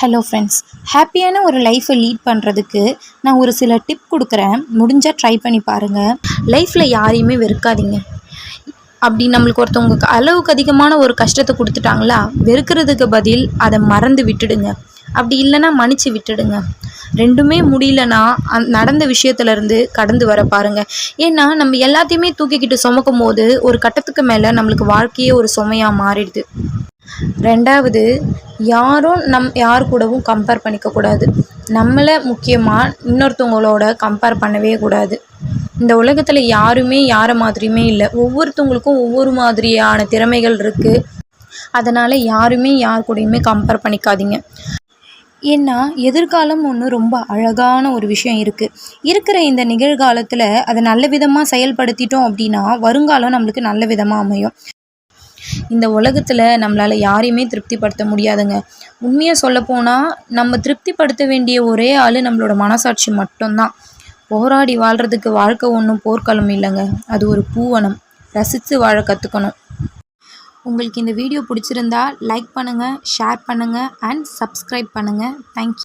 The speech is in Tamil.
ஹலோ ஃப்ரெண்ட்ஸ் ஹாப்பியான ஒரு லைஃப்பை லீட் பண்ணுறதுக்கு நான் ஒரு சில டிப் கொடுக்குறேன். முடிஞ்சால் ட்ரை பண்ணி பாருங்கள் லைஃப்பில் யாரையுமே வெறுக்காதீங்க. அப்படி நம்மளுக்கு ஒருத்தவங்க அளவுக்கு அதிகமான ஒரு கஷ்டத்தை கொடுத்துட்டாங்களா வெறுக்கிறதுக்கு பதில் அதை மறந்து விட்டுடுங்க. அப்படி இல்லைன்னா மன்னிச்சு விட்டுடுங்க. ரெண்டுமே முடியலன்னா அந் நடந்த விஷயத்துலேருந்து கடந்து வர பாருங்கள் ஏன்னா நம்ம எல்லாத்தையுமே தூக்கிக்கிட்டு சுமக்கும் போது ஒரு கட்டத்துக்கு மேலே நம்மளுக்கு வாழ்க்கையே ஒரு சுமையாக மாறிடுது. ரெண்டாவது யாரும் நம் யார் கூடவும் கம்பேர் பண்ணிக்கக்கூடாது நம்மளை முக்கியமாக இன்னொருத்தவங்களோட கம்பேர் பண்ணவே கூடாது. இந்த உலகத்தில் யாருமே யாரை மாதிரியுமே இல்லை. ஒவ்வொருத்தவங்களுக்கும் ஒவ்வொரு மாதிரியான திறமைகள் இருக்குது அதனால் யாருமே யார் கூடயுமே கம்பேர் பண்ணிக்காதீங்க. ஏன்னா எதிர்காலம் ஒன்று ரொம்ப அழகான ஒரு விஷயம் இருக்குது இருக்கிற இந்த நிகழ்காலத்தில் அதை நல்ல விதமாக செயல்படுத்திட்டோம் அப்படின்னா வருங்காலம் நம்மளுக்கு நல்ல விதமாக அமையும். இந்த உலகத்தில் நம்மளால் யாரையுமே திருப்திப்படுத்த முடியாதுங்க. உண்மையாக சொல்லப்போனால் நம்ம திருப்திப்படுத்த வேண்டிய ஒரே ஆள் நம்மளோட மனசாட்சி மட்டும்தான். போராடி வாழ்கிறதுக்கு வாழ்க்கை ஒன்றும் போர்க்களம் இல்லைங்க. அது ஒரு பூவனம். ரசித்து வாழ கற்றுக்கணும் உங்களுக்கு இந்த வீடியோ பிடிச்சிருந்தா லைக் பண்ணுங்கள் ஷேர் பண்ணுங்கள் அண்ட் சப்ஸ்கிரைப் பண்ணுங்கள் தேங்க்யூ